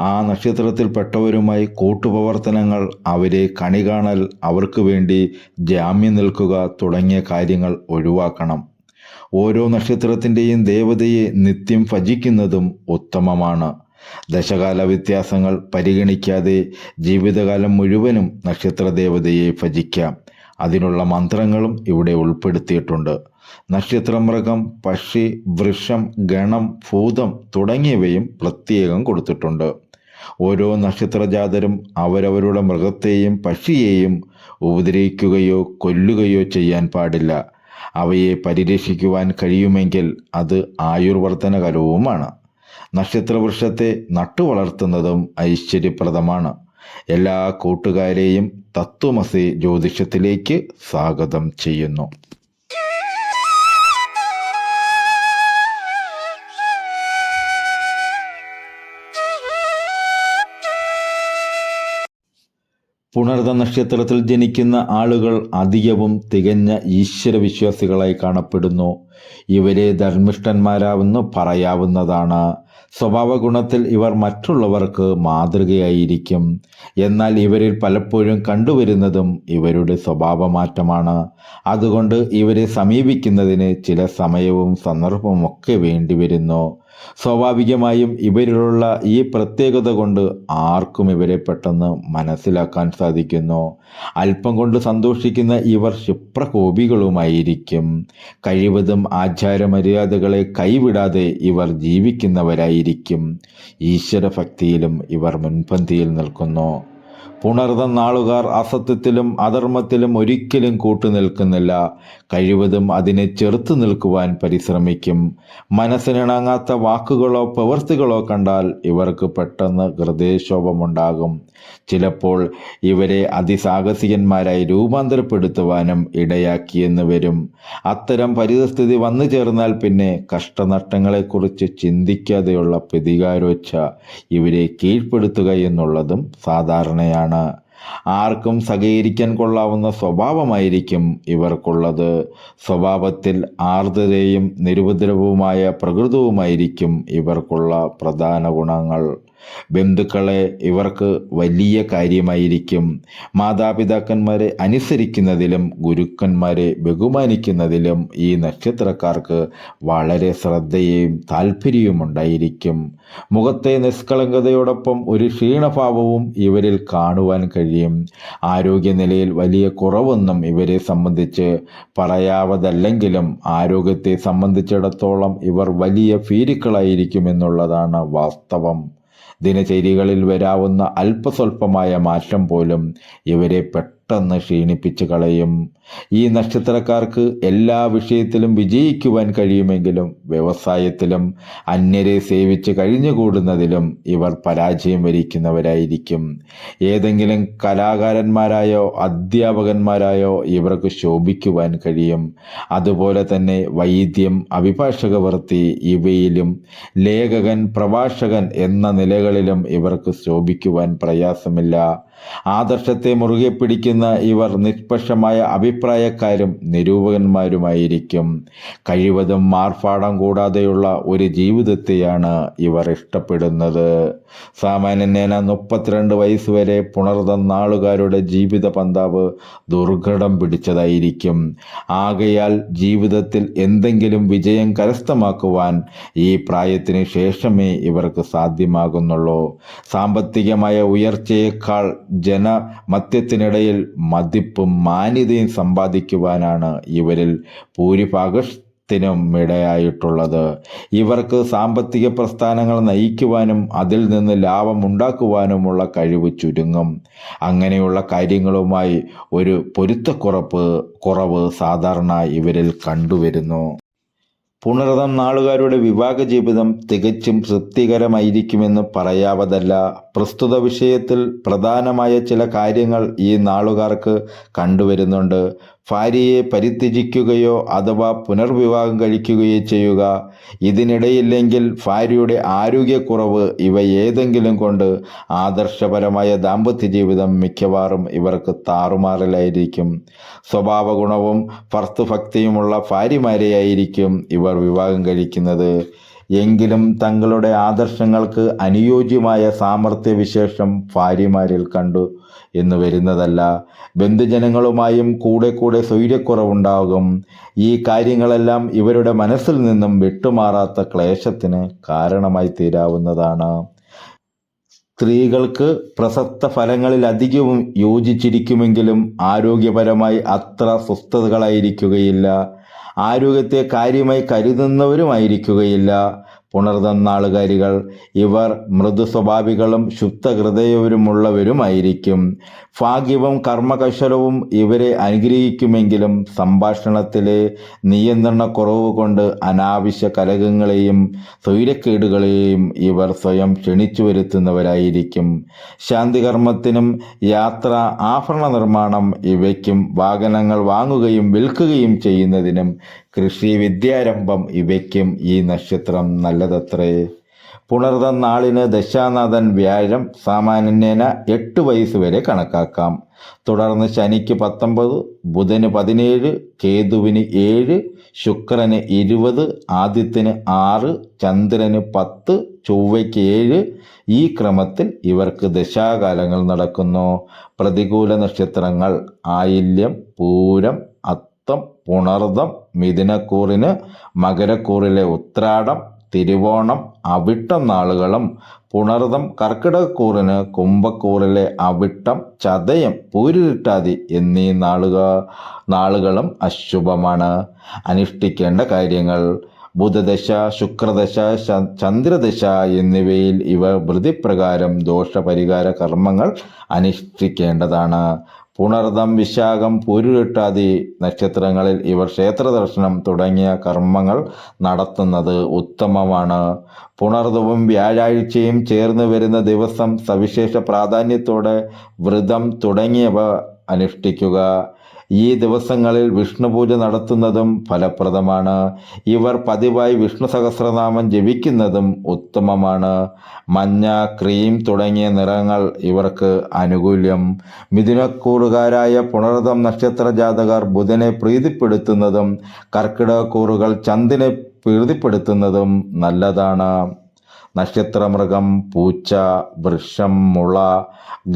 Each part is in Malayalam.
ആ നക്ഷത്രത്തിൽപ്പെട്ടവരുമായി കൂട്ടുപ്രവർത്തനങ്ങൾ അവരെ കണി കാണൽ അവർക്ക് വേണ്ടി ജാമ്യം നിൽക്കുക തുടങ്ങിയ കാര്യങ്ങൾ ഒഴിവാക്കണം. ഓരോ നക്ഷത്രത്തിന്റെയും ദേവതയെ നിത്യം ഭജിക്കുന്നതും ഉത്തമമാണ്. ദശകാല വ്യത്യാസങ്ങൾ പരിഗണിക്കാതെ ജീവിതകാലം മുഴുവനും നക്ഷത്രദേവതയെ ഭജിക്കാം. അതിനുള്ള മന്ത്രങ്ങളും ഇവിടെ ഉൾപ്പെടുത്തിയിട്ടുണ്ട്. നക്ഷത്രമൃഗം പക്ഷി വൃക്ഷം ഗണം ഭൂതം തുടങ്ങിയവയും പ്രത്യേകം കൊടുത്തിട്ടുണ്ട്. ഓരോ നക്ഷത്രജാതരും അവരവരുടെ മൃഗത്തെയും പക്ഷിയെയും ഉപദ്രവിക്കുകയോ കൊല്ലുകയോ ചെയ്യാൻ പാടില്ല. അവയെ പരിരക്ഷിക്കുവാൻ കഴിയുമെങ്കിൽ അത് ആയുർവർദ്ധനകരവുമാണ് നക്ഷത്രവൃക്ഷത്തെ നട്ടുവളർത്തുന്നതും ഐശ്വര്യപ്രദമാണ്. എല്ലാ കൂട്ടുകാരെയും തത്വമസി ജ്യോതിഷത്തിലേക്ക് സ്വാഗതം ചെയ്യുന്നു. പുണർത നക്ഷത്രത്തിൽ ജനിക്കുന്ന ആളുകൾ അധികവും തികഞ്ഞ ഈശ്വരവിശ്വാസികളായി കാണപ്പെടുന്നു. ഇവരെ ധർമ്മിഷ്ഠന്മാരാവെന്ന് പറയാവുന്നതാണ്. സ്വഭാവ ഗുണത്തിൽ ഇവർ മറ്റുള്ളവർക്ക് മാതൃകയായിരിക്കും. എന്നാൽ ഇവരിൽ പലപ്പോഴും കണ്ടുവരുന്നതും ഇവരുടെ സ്വഭാവമാറ്റമാണ്. അതുകൊണ്ട് ഇവരെ സമീപിക്കുന്നതിന് ചില സമയവും സന്ദർഭവും ഒക്കെ വേണ്ടിവരുന്നു. സ്വാഭാവികമായും ഇവരിലുള്ള ഈ പ്രത്യേകത കൊണ്ട് ആർക്കും ഇവരെ പെട്ടെന്ന് മനസ്സിലാക്കാൻ സാധിക്കുന്നു. അല്പം കൊണ്ട് സന്തോഷിക്കുന്ന ഇവർ ക്ഷിപ്രകോപികളുമായിരിക്കും കഴിവതും ആചാരമര്യാദകളെ കൈവിടാതെ ഇവർ ജീവിക്കുന്നവരായിരിക്കും. ഈശ്വരഭക്തിയിലും ഇവർ മുൻപന്തിയിൽ നിൽക്കുന്നു. പുണർന്ന നാളുകാർ അസത്യത്തിലും അധർമ്മത്തിലും ഒരിക്കലും കൂട്ടുനിൽക്കുന്നില്ല കഴിവതും അതിനെ ചെറുത്തു നിൽക്കുവാൻ പരിശ്രമിക്കും. മനസ്സിനിണങ്ങാത്ത വാക്കുകളോ പ്രവൃത്തികളോ കണ്ടാൽ ഇവർക്ക് പെട്ടെന്ന് ഹൃദയക്ഷോഭമുണ്ടാകും. ചിലപ്പോൾ ഇവരെ അതിസാഹസികന്മാരായി രൂപാന്തരപ്പെടുത്തുവാനും ഇടയാക്കിയെന്ന് വരും. അത്തരം പരിതസ്ഥിതി വന്നു ചേർന്നാൽ പിന്നെ കഷ്ടനഷ്ടങ്ങളെക്കുറിച്ച് ചിന്തിക്കാതെയുള്ള പ്രതികാരോച്ച ഇവരെ കീഴ്പ്പെടുത്തുക എന്നുള്ളതും സാധാരണയാണ്. ആർക്കും സഹകരിക്കാൻ കൊള്ളാവുന്ന സ്വഭാവമായിരിക്കും ഇവർക്കുള്ളത്. സ്വഭാവത്തിൽ ആർദ്രതയും നിരുപദ്രവവുമായ പ്രകൃതവുമായിരിക്കും ഇവർക്കുള്ള പ്രധാന ഗുണങ്ങൾ. ബന്ധുക്കളെ ഇവർക്ക് വലിയ കാര്യമായിരിക്കും. മാതാപിതാക്കന്മാരെ അനുസരിക്കുന്നതിലും ഗുരുക്കന്മാരെ ബഹുമാനിക്കുന്നതിലും ഈ നക്ഷത്രക്കാർക്ക് വളരെ ശ്രദ്ധയും താല്പര്യവും ഉണ്ടായിരിക്കും. മുഖത്തെ നിഷ്കളങ്കതയോടൊപ്പം ഒരു ക്ഷീണഭാവവും ഇവരിൽ കാണുവാൻ കഴിയും. ആരോഗ്യനിലയിൽ വലിയ കുറവൊന്നും ഇവരെ സംബന്ധിച്ച് പറയാവതല്ലെങ്കിലും ആരോഗ്യത്തെ സംബന്ധിച്ചിടത്തോളം ഇവർ വലിയ ഭീരുക്കളായിരിക്കുമെന്നുള്ളതാണ് വാസ്തവം. ദിനചര്യകളിൽ വരാവുന്ന അല്പസ്വല്പമായ മാറ്റം പോലും ഇവരെ പെട്ടെന്ന് ക്ഷീണിപ്പിച്ചു കളയും. ഈ നക്ഷത്രക്കാർക്ക് എല്ലാ വിഷയത്തിലും വിജയിക്കുവാൻ കഴിയുമെങ്കിലും വ്യവസായത്തിലും അന്യരെ സേവിച്ച് കഴിഞ്ഞുകൂടുന്നതിലും ഇവർ പരാജയം വരിക്കുന്നവരായിരിക്കും. ഏതെങ്കിലും കലാകാരന്മാരായോ അധ്യാപകന്മാരായോ ഇവർക്ക് ശോഭിക്കുവാൻ കഴിയും. അതുപോലെ തന്നെ വൈദ്യം അഭിഭാഷക വൃത്തി ഇവയിലും ലേഖകൻ പ്രഭാഷകൻ എന്ന നിലകളിലും ഇവർക്ക് ശോഭിക്കുവാൻ പ്രയാസമില്ല. ആദർശത്തെ മുറുകെ പിടിക്കുന്ന ഇവർ നിഷ്പക്ഷമായ അഭിപ്രായക്കാരും നിരൂപകന്മാരുമായിരിക്കും. കഴിവതും മാർപ്പാടം കൂടാതെയുള്ള ഒരു ജീവിതത്തെയാണ് ഇവർ ഇഷ്ടപ്പെടുന്നത്. സാമാന്യനേന മുപ്പത്തിരണ്ട് വയസ്സ് വരെ പുണർന്ന നാളുകാരുടെ ജീവിത പന്താവ് ദുർഘടം പിടിച്ചതായിരിക്കും. ആകയാൽ ജീവിതത്തിൽ എന്തെങ്കിലും വിജയം കരസ്ഥമാക്കുവാൻ ഈ പ്രായത്തിന് ശേഷമേ ഇവർക്ക് സാധ്യമാകുന്നുള്ളൂ. സാമ്പത്തികമായ ഉയർച്ചയേക്കാൾ ജനമധ്യത്തിനിടയിൽ മതിപ്പും മാന്യതയും സമ്പാദിക്കുവാനാണ് ഇവരിൽ ഭൂരിഭാഗത്തിനും ഇടയായിട്ടുള്ളത്. ഇവർക്ക് സാമ്പത്തിക പ്രസ്ഥാനങ്ങൾ നയിക്കുവാനും അതിൽ നിന്ന് ലാഭം ഉണ്ടാക്കുവാനുമുള്ള കഴിവ് ചുരുങ്ങും. അങ്ങനെയുള്ള കാര്യങ്ങളുമായി ഒരു പൊരുത്തക്കുറപ്പ് കുറവ് സാധാരണ ഇവരിൽ കണ്ടുവരുന്നു. പുണർതം നാളുകാരുടെ വിവാഹ ജീവിതം തികച്ചും തൃപ്തികരമായിരിക്കുമെന്ന് പറയാവതല്ല. പ്രസ്തുത വിഷയത്തിൽ പ്രധാനമായ ചില കാര്യങ്ങൾ ഈ നാളുകാർക്ക് കണ്ടുവരുന്നുണ്ട്. ഭാര്യയെ പരിത്യജിക്കുകയോ അഥവാ പുനർവിവാഹം കഴിക്കുകയോ ചെയ്യുക. ഇതിനിടയില്ലെങ്കിൽ ഭാര്യയുടെ ആരോഗ്യക്കുറവ് ഇവ ഏതെങ്കിലും കൊണ്ട് ആദർശപരമായ ദാമ്പത്യ ജീവിതം മിക്കവാറും ഇവർക്ക് താറുമാറലായിരിക്കും. സ്വഭാവ ഗുണവും ഭർത്തൃഭക്തിയുമുള്ള ഭാര്യമാരെയായിരിക്കും ഇവർ വിവാഹം കഴിക്കുന്നത്. എങ്കിലും തങ്ങളുടെ ആദർശങ്ങൾക്ക് അനുയോജ്യമായ സാമർഥ്യ വിശേഷം ഭാര്യമാരിൽ കണ്ടു എന്ന് വരുന്നതല്ല. ബന്ധുജനങ്ങളുമായും കൂടെ കൂടെ സ്വൈര്യക്കുറവുണ്ടാകും. ഈ കാര്യങ്ങളെല്ലാം ഇവരുടെ മനസ്സിൽ നിന്നും വിട്ടുമാറാത്ത ക്ലേശത്തിന് കാരണമായി തീരാവുന്നതാണ്. സ്ത്രീകൾക്ക് പ്രസക്ത ഫലങ്ങളിൽ അധികവും യോജിച്ചിരിക്കുമെങ്കിലും ആരോഗ്യപരമായി അത്ര സ്വസ്ഥതകളായിരിക്കുകയില്ല. ആരോഗ്യത്തെ കാര്യമായി കരുതുന്നവരുമായിരിക്കുകയില്ല. പുണർതന്നാളുകാരികൾ ഇവർ മൃദു സ്വഭാവികളും ശുദ്ധഹൃദയവരുമുള്ളവരുമായിരിക്കും ഭാഗ്യവും കർമ്മകശലവും ഇവരെ അനുഗ്രഹിക്കുമെങ്കിലും സംഭാഷണത്തിലെ നിയന്ത്രണക്കുറവ് കൊണ്ട് അനാവശ്യ കലകങ്ങളെയും സ്വൈരക്കേടുകളെയും ഇവർ സ്വയം ക്ഷണിച്ചു വരുത്തുന്നവരായിരിക്കും ശാന്തികർമ്മത്തിനും യാത്ര ആഭരണ നിർമ്മാണം ഇവയ്ക്കും വാഹനങ്ങൾ വാങ്ങുകയും വിൽക്കുകയും ചെയ്യുന്നതിനും കൃഷി വിദ്യാരംഭം ഇവയ്ക്കും ഈ നക്ഷത്രം നല്ലതത്രേ. പുണർന്ന നാളിന് ദശാനാഥൻ വ്യാഴം സാമാന്യേന എട്ട് വയസ്സ് വരെ കണക്കാക്കാം. തുടർന്ന് ശനിക്ക് പത്തൊമ്പത് ബുധന് പതിനേഴ് കേതുവിന് ഏഴ് ശുക്രന് ഇരുപത് ആദിത്യന് ആറ് ചന്ദ്രന് പത്ത് ചൊവ്വയ്ക്ക് ഏഴ്. ഈ ക്രമത്തിൽ ഇവർക്ക് ദശാകാലങ്ങൾ നടക്കുന്നു. പ്രതികൂല നക്ഷത്രങ്ങൾ ആയില്യം പൂരം അത്തം പുണർദം മിഥുനക്കൂറിന് മകരക്കൂറിലെ ഉത്രാടം തിരുവോണം അവിട്ടം നാളുകളും പുണർദം കർക്കിടകക്കൂറിന് കുംഭക്കൂറിലെ അവിട്ടം ചതയം പൂരിട്ടാതി എന്നീ നാളുക നാളുകളും അശുഭമാണ്. അനുഷ്ഠിക്കേണ്ട കാര്യങ്ങൾ ബുധദശ ശുക്രദശ ചന്ദ്രദശ എന്നിവയിൽ ഇവ വൃതിപ്രകാരം ദോഷപരിഹാര കർമ്മങ്ങൾ അനുഷ്ഠിക്കേണ്ടതാണ്. പുണർദം വിശാഖം പൂരുരുട്ടാതി നക്ഷത്രങ്ങളിൽ ഇവർ ക്ഷേത്ര ദർശനം തുടങ്ങിയ കർമ്മങ്ങൾ നടത്തുന്നത് ഉത്തമമാണ്. പുണർദവും വ്യാഴാഴ്ചയും ചേർന്ന് വരുന്ന ദിവസം സവിശേഷ പ്രാധാന്യത്തോടെ വ്രതം തുടങ്ങിയവ അനുഷ്ഠിക്കുക. ഈ ദിവസങ്ങളിൽ വിഷ്ണു പൂജ നടത്തുന്നതും ഫലപ്രദമാണ്. ഇവർ പതിവായി വിഷ്ണു സഹസ്രനാമം ജപിക്കുന്നതും ഉത്തമമാണ്. മഞ്ഞ ക്രീം തുടങ്ങിയ നിറങ്ങൾ ഇവർക്ക് അനുകൂല്യം. മിഥുനക്കൂറുകാരായ പുണർദം നക്ഷത്ര ജാതകർ ബുധനെ പ്രീതിപ്പെടുത്തുന്നതും കർക്കിടകക്കൂറുകൾ ചന്ദിനെ പ്രീതിപ്പെടുത്തുന്നതും നല്ലതാണ്. നക്ഷത്രമൃഗം പൂച്ച വൃക്ഷം മുള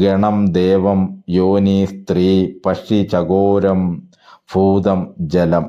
ഗണം ദേവം യോനി സ്ത്രീ പക്ഷി ചകോരം ഭൂതം ജലം.